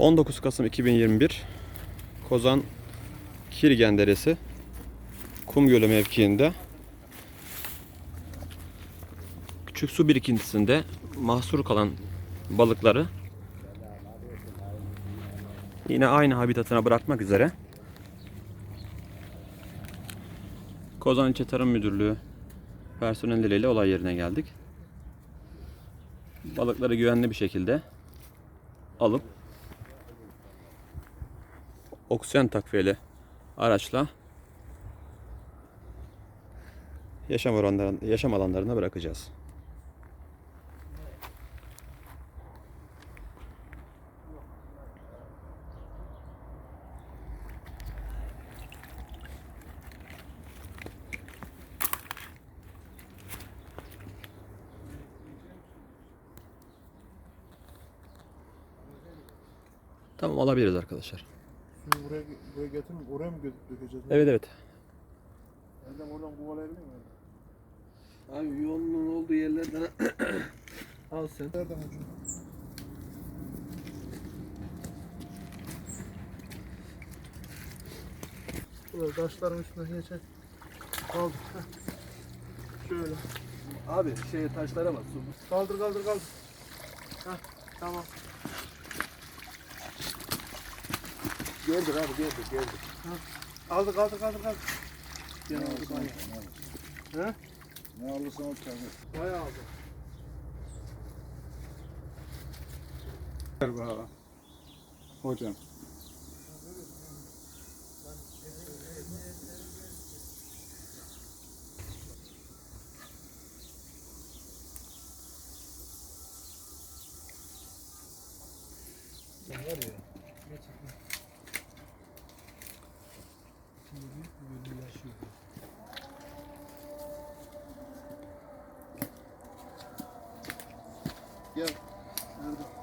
19 Kasım 2021 Kozan Kirgen Deresi Kum Gölü mevkiinde küçük su birikintisinde mahsur kalan balıkları yine aynı habitatına bırakmak üzere Kozan İlçe Tarım Müdürlüğü personelleriyle olay yerine geldik. Balıkları güvenli bir şekilde alıp oksijen takviyeli araçla yaşam oranlarına, yaşam alanlarına bırakacağız. Tamam alabiliriz arkadaşlar. Suyu buraya, buraya getirip oraya mı dökeceğiz? Evet evet. Erdem oradan kovalayabilir miyim? Abi yoğunluğun olduğu yerlerden al sen. Erdem ucu. Böyle taşların üstüne geçer. Kaldır. Heh. Şöyle. Abi şey taşlara bak. Kaldır kaldır kaldır. Heh, tamam. Gördük abi gördük gördük. Kaldır kaldır kaldır kaldır. Gel aldı bayağı. He? Ne alırsan o tabii. Bayağı aldı. Merhaba. Hocam. Gel. Erdem.